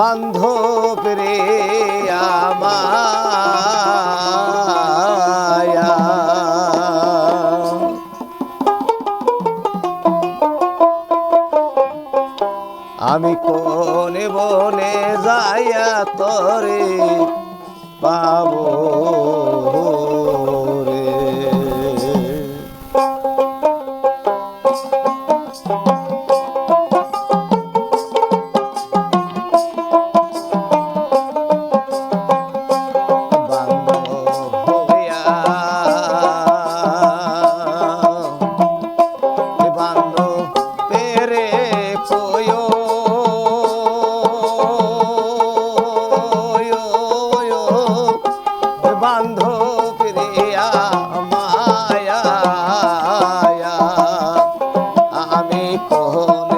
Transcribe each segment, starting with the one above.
বান্ধব রে আমায়া। আমি কোনে বনে যাইয়া তরে পাবো আমি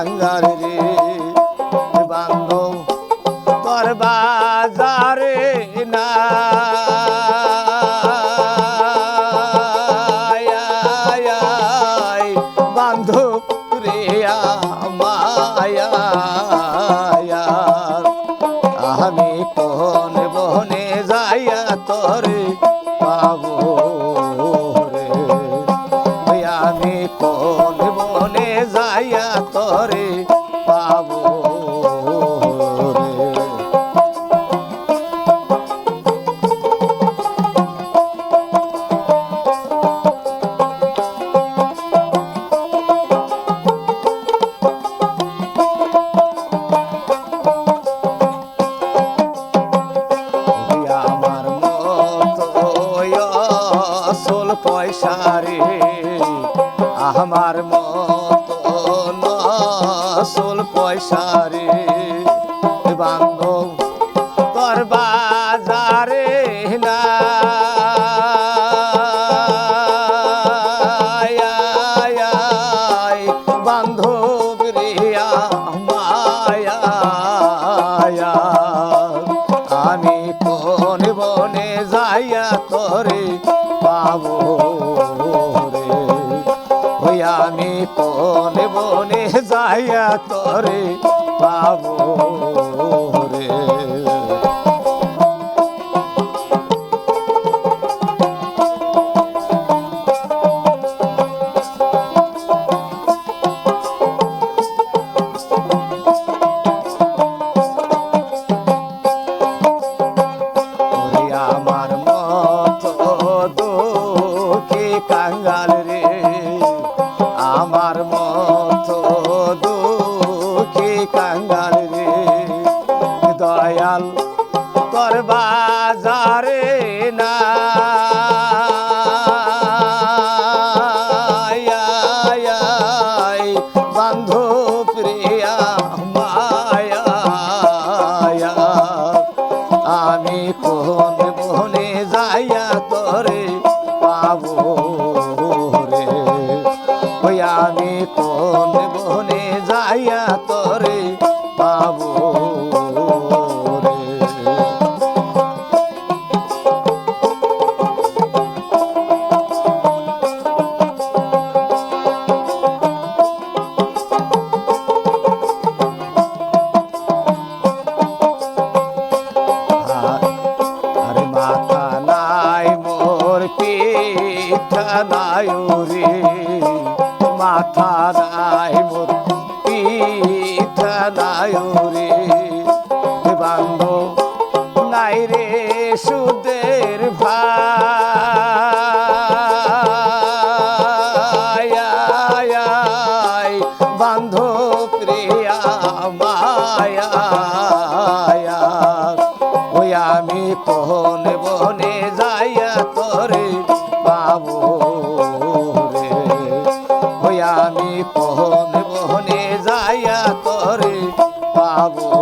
দুঃখী কাঙ্গাল রে তোর না বান্ধব রে মায়া আমি কোন বনে যাইয়া আমার মতো আসল পয়সা রে। বান্ধব তোর বাজারে বান্ধব আমি কোন বনে যাইয়া তোরে পাবো। কোন বনে যাইয়া তরে পাবো। আমি কোন বনে যাইয়া তোরে মাথা নাই মোর পিঠা নাই রে বান্ধ নাই রে সুদের ভাই। বান্ধব প্রিয়া মায়া ওই আমি কোন বনে যাইয়া তোরে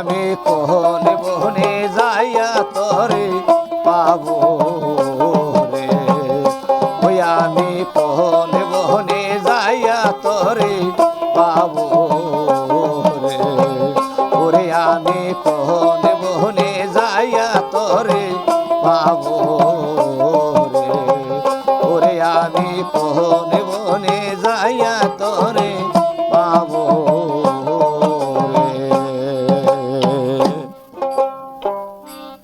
আমি কোহন বনে যাইয়া তরে পাব রে? ওই আমি কোহন বনে যাইয়া তরে পাব রে? ওরে আমি কোহন বনে যাইয়া তরে পাব রে? ওরে আমি